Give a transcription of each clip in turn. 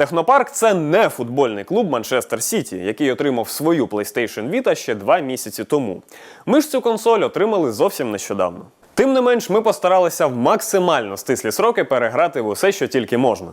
Технопарк це не футбольний клуб Манчестер Сіті, який отримав свою PlayStation Vita ще два місяці тому. Ми ж цю консоль отримали зовсім нещодавно. Тим не менш, ми постаралися в максимально стислі сроки переграти в усе, що тільки можна.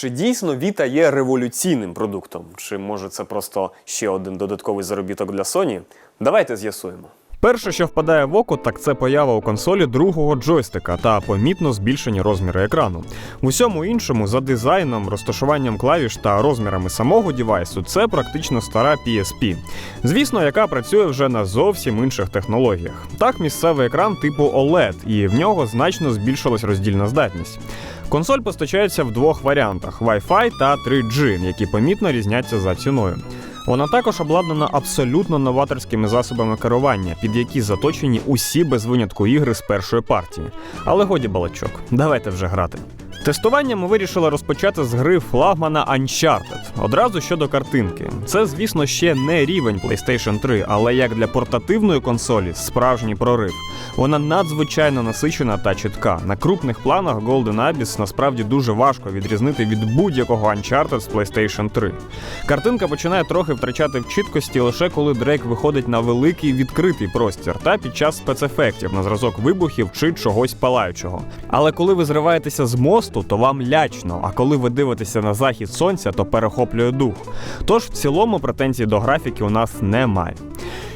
Чи дійсно Vita є революційним продуктом? Чи може це просто ще один додатковий заробіток для Sony? Давайте з'ясуємо. Перше, що впадає в око, так це поява у консолі другого джойстика та помітно збільшені розміри екрану. В усьому іншому, за дизайном, розташуванням клавіш та розмірами самого дівайсу, це практично стара PSP. Звісно, яка працює вже на зовсім інших технологіях. Так, місцевий екран типу OLED, і в нього значно збільшилась роздільна здатність. Консоль постачається в двох варіантах: Wi-Fi та 3G, які помітно різняться за ціною. Вона також обладнана абсолютно новаторськими засобами керування, під які заточені усі без винятку ігри з першої партії. Але годі балачок, давайте вже грати. Тестування ми вирішили розпочати з гри флагмана Uncharted. Одразу щодо картинки. Це, звісно, ще не рівень PlayStation 3, але як для портативної консолі справжній прорив. Вона надзвичайно насичена та чітка. На крупних планах Golden Abyss насправді дуже важко відрізнити від будь-якого Uncharted з PlayStation 3. Картинка починає трохи втрачати в чіткості лише коли Дрейк виходить на великий відкритий простір та під час спецефектів на зразок вибухів чи чогось палаючого. Але коли ви зриваєтеся з мосту, то вам лячно, а коли ви дивитеся на захід сонця, то перехоплює дух. Тож в цілому претензій до графіки у нас немає.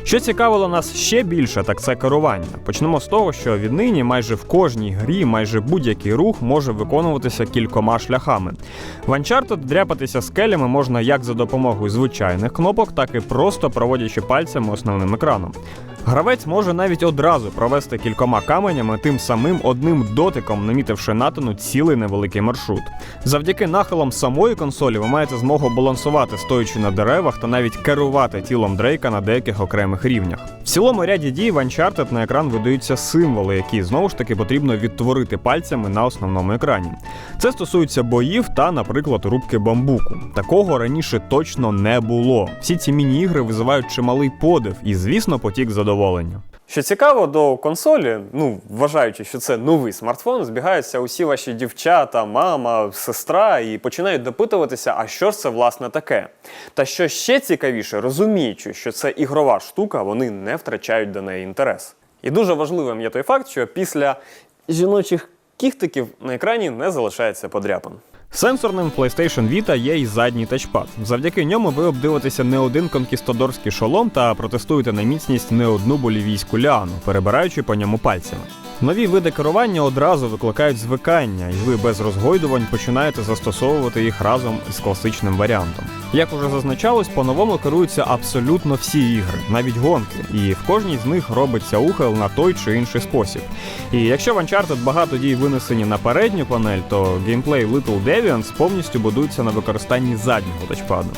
Що цікавило нас ще більше, так це керування. Почнемо з того, що віднині майже в кожній грі, майже будь-який рух може виконуватися кількома шляхами. В Uncharted дряпатися скелями можна як за допомогою звичайних кнопок, так і просто проводячи пальцями основним екраном. Гравець може навіть одразу провести кількома каменями, тим самим одним дотиком, намітивши натину цілий невеликий маршрут. Завдяки нахилам самої консолі ви маєте змогу балансувати, стоячи на деревах та навіть керувати тілом Дрейка на деяких окремих рівнях. В цілому ряді дій в Uncharted на екран видаються символи, які знову ж таки потрібно відтворити пальцями на основному екрані. Це стосується боїв та, наприклад, рубки бамбуку. Такого раніше точно не було. Всі ці міні-ігри визивають чималий подив і, звісно, потік задоволення. Що цікаво, до консолі, ну вважаючи, що це новий смартфон, збігаються усі ваші дівчата, мама, сестра і починають допитуватися, а що ж це власне таке. Та що ще цікавіше, розуміючи, що це ігрова штука, вони не втрачають до неї інтерес. І дуже важливим є той факт, що після жіночих кіхтиків на екрані не залишається подряпин. Сенсорним PlayStation Vita є і задній тачпад. Завдяки ньому ви обдивитеся не один конкістадорський шолом та протестуєте на міцність не одну болівійську ліану, перебираючи по ньому пальцями. Нові види керування одразу викликають звикання, і ви без розгойдувань починаєте застосовувати їх разом із класичним варіантом. Як уже зазначалось, по-новому керуються абсолютно всі ігри, навіть гонки, і в кожній з них робиться ухил на той чи інший спосіб. І якщо в Uncharted багато дій винесені на передню панель, то геймплей Little Deviants повністю будується на використанні заднього тачпаду.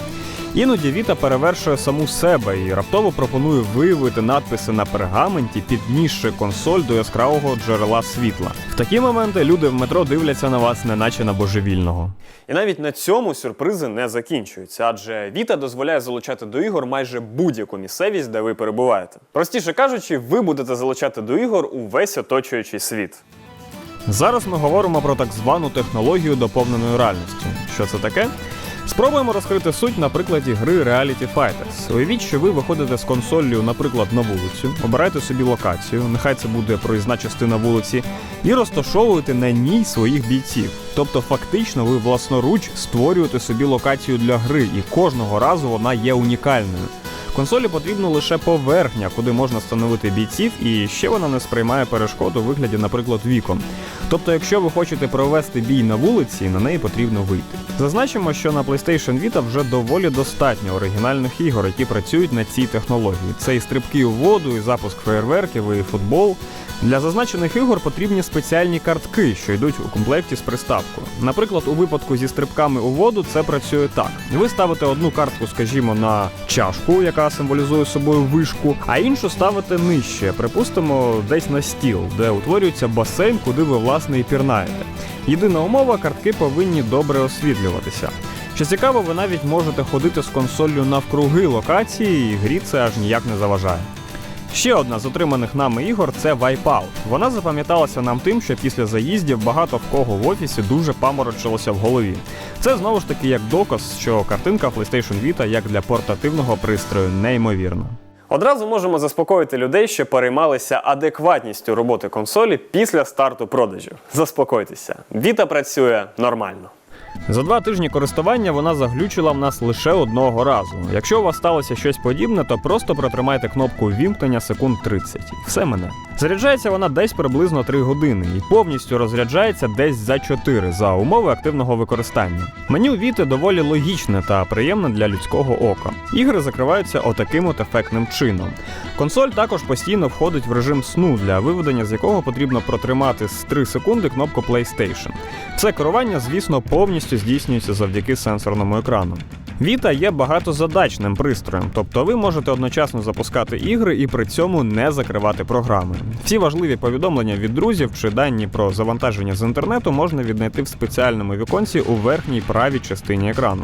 Іноді Віта перевершує саму себе і раптово пропонує виявити надписи на пергаменті, піднісши консоль до яскравого джерела світла. В такі моменти люди в метро дивляться на вас, неначе на божевільного. І навіть на цьому сюрпризи не закінчуються, адже Віта дозволяє залучати до ігор майже будь-яку місцевість, де ви перебуваєте. Простіше кажучи, ви будете залучати до ігор увесь оточуючий світ. Зараз ми говоримо про так звану технологію доповненої реальності. Що це таке? Спробуємо розкрити суть на прикладі гри Reality Fighters. Уявіть, що ви виходите з консоллю, наприклад, на вулицю, обираєте собі локацію, нехай це буде проїзна частина вулиці, і розташовуєте на ній своїх бійців. Тобто, фактично, ви власноруч створюєте собі локацію для гри, і кожного разу вона є унікальною. Консолі потрібна лише поверхня, куди можна встановити бійців, і ще вона не сприймає перешкод у вигляді, наприклад, вікон. Тобто, якщо ви хочете провести бій на вулиці, на неї потрібно вийти. Зазначимо, що на PlayStation Vita вже доволі достатньо оригінальних ігор, які працюють на цій технології. Це і стрибки у воду, і запуск феєрверків, і футбол. Для зазначених ігор потрібні спеціальні картки, що йдуть у комплекті з приставкою. Наприклад, у випадку зі стрибками у воду це працює так: ви ставите одну картку, скажімо, на чашку, яка символізує собою вишку, а іншу ставите нижче, припустимо, десь на стіл, де утворюється басейн, куди ви власне і пірнаєте. Єдина умова картки повинні добре освітлюватися. Що цікаво, ви навіть можете ходити з консоллю навкруги локації, і грі це аж ніяк не заважає. Ще одна з отриманих нами ігор це Wipeout. Вона запам'яталася нам тим, що після заїздів багато в кого в офісі дуже паморочилося в голові. Це знову ж таки як доказ, що картинка PlayStation Vita як для портативного пристрою неймовірна. Одразу можемо заспокоїти людей, що переймалися адекватністю роботи консолі після старту продажів. Заспокойтеся, Vita працює нормально. За два тижні користування вона заглючила в нас лише одного разу. Якщо у вас сталося щось подібне, то просто протримайте кнопку вімкнення секунд 30. Все мене. Заряджається вона десь приблизно 3 години і повністю розряджається десь за 4 за умови активного використання. Меню Віти доволі логічне та приємне для людського ока. Ігри закриваються отаким от ефектним чином. Консоль також постійно входить в режим сну, для виведення з якого потрібно протримати з 3 секунди кнопку PlayStation. Це керування, звісно, повністю здійснюється завдяки сенсорному екрану. Vita є багатозадачним пристроєм, тобто ви можете одночасно запускати ігри і при цьому не закривати програми. Всі важливі повідомлення від друзів чи дані про завантаження з інтернету можна віднайти в спеціальному віконці у верхній правій частині екрану.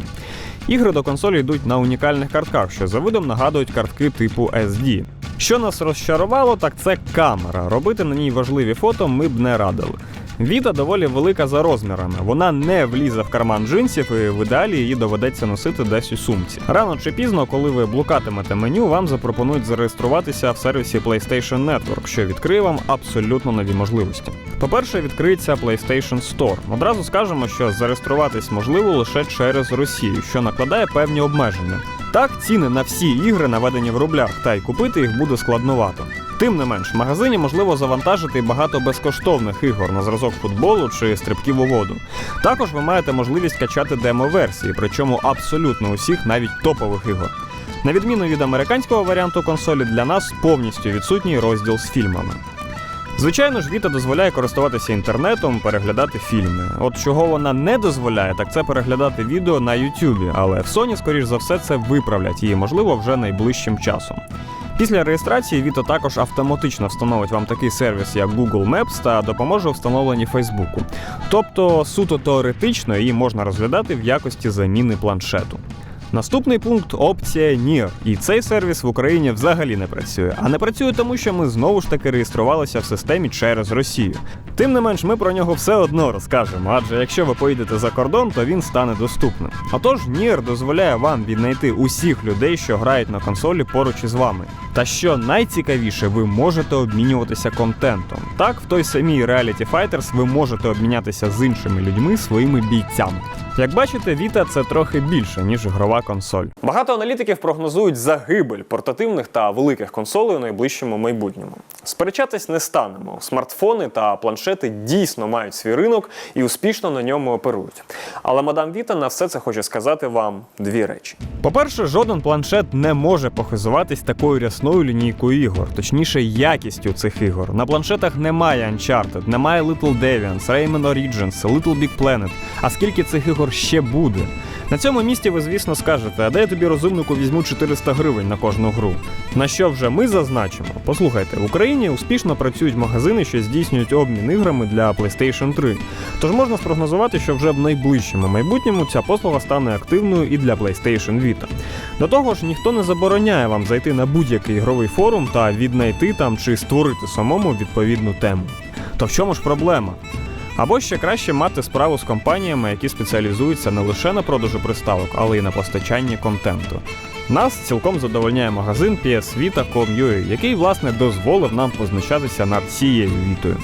Ігри до консолі йдуть на унікальних картках, що за видом нагадують картки типу SD. Що нас розчарувало, так це камера. Робити на ній важливі фото ми б не радили. Віта доволі велика за розмірами. Вона не влізе в карман джинсів, і в ідеалі її доведеться носити десь у сумці. Рано чи пізно, коли ви блукатимете меню, вам запропонують зареєструватися в сервісі PlayStation Network, що відкриє вам абсолютно нові можливості. По-перше, відкриється PlayStation Store. Одразу скажемо, що зареєструватись можливо лише через Росію, що накладає певні обмеження. Так, ціни на всі ігри наведені в рублях, та й купити їх буде складновато. Тим не менш, в магазині можливо завантажити багато безкоштовних ігор на зразок футболу чи стрибків у воду. Також ви маєте можливість качати демо-версії, причому абсолютно усіх, навіть топових ігор. На відміну від американського варіанту консолі, для нас повністю відсутній розділ з фільмами. Звичайно ж, Vita дозволяє користуватися інтернетом, переглядати фільми. От чого вона не дозволяє, так це переглядати відео на YouTube, але в Sony, скоріш за все, це виправлять і, можливо, вже найближчим часом. Після реєстрації Віто також автоматично встановить вам такий сервіс, як Google Maps, та допоможе у встановленні Фейсбуку. Тобто, суто теоретично її можна розглядати в якості заміни планшету. Наступний пункт опція NIR. І цей сервіс в Україні взагалі не працює. А не працює тому, що ми знову ж таки реєструвалися в системі через Росію. Тим не менш, ми про нього все одно розкажемо, адже якщо ви поїдете за кордон, то він стане доступним. Отож, NIR дозволяє вам віднайти усіх людей, що грають на консолі поруч із вами. Та що найцікавіше, ви можете обмінюватися контентом. Так, в той самій Reality Fighters ви можете обмінятися з іншими людьми своїми бійцями. Як бачите, Vita це трохи більше, ніж ігрова консоль. Багато аналітиків прогнозують загибель портативних та великих консолей у найближчому майбутньому. Сперечатись не станемо. Смартфони та планшети дійсно мають свій ринок і успішно на ньому оперують. Але мадам Віта на все це хоче сказати вам дві речі. По-перше, жоден планшет не може похизуватись такою рясною лінійкою ігор, точніше, якістю цих ігор. На планшетах немає Uncharted, немає Little Deviants, Rayman Origins, Little Big Planet. А скільки цих ігор ще буде? На цьому місці ви, звісно, скажете, а де я тобі розумнику візьму 400 гривень на кожну гру. На що вже ми зазначимо? Послухайте, в Україні успішно працюють магазини, що здійснюють обмін іграми для PlayStation 3. Тож можна спрогнозувати, що вже в найближчому майбутньому ця послуга стане активною і для PlayStation Vita. До того ж, ніхто не забороняє вам зайти на будь-який ігровий форум та віднайти там чи створити самому відповідну тему. То в чому ж проблема? Або ще краще мати справу з компаніями, які спеціалізуються не лише на продажу приставок, але й на постачанні контенту. Нас цілком задовольняє магазин PS Vita.com.ua, який власне дозволив нам позначатися над цією вітою.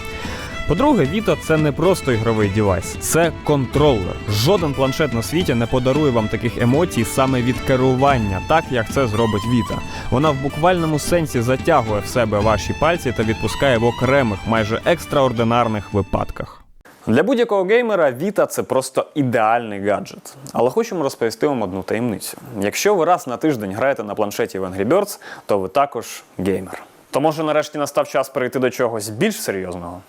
По-друге, Vita – це не просто ігровий девайс, це контролер. Жоден планшет на світі не подарує вам таких емоцій саме від керування, так як це зробить Vita. Вона в буквальному сенсі затягує в себе ваші пальці та відпускає в окремих, майже екстраординарних випадках. Для будь-якого геймера Vita – це просто ідеальний гаджет. Але хочемо розповісти вам одну таємницю. Якщо ви раз на тиждень граєте на планшеті в Angry Birds, то ви також геймер. То може нарешті настав час перейти до чогось більш серйозного?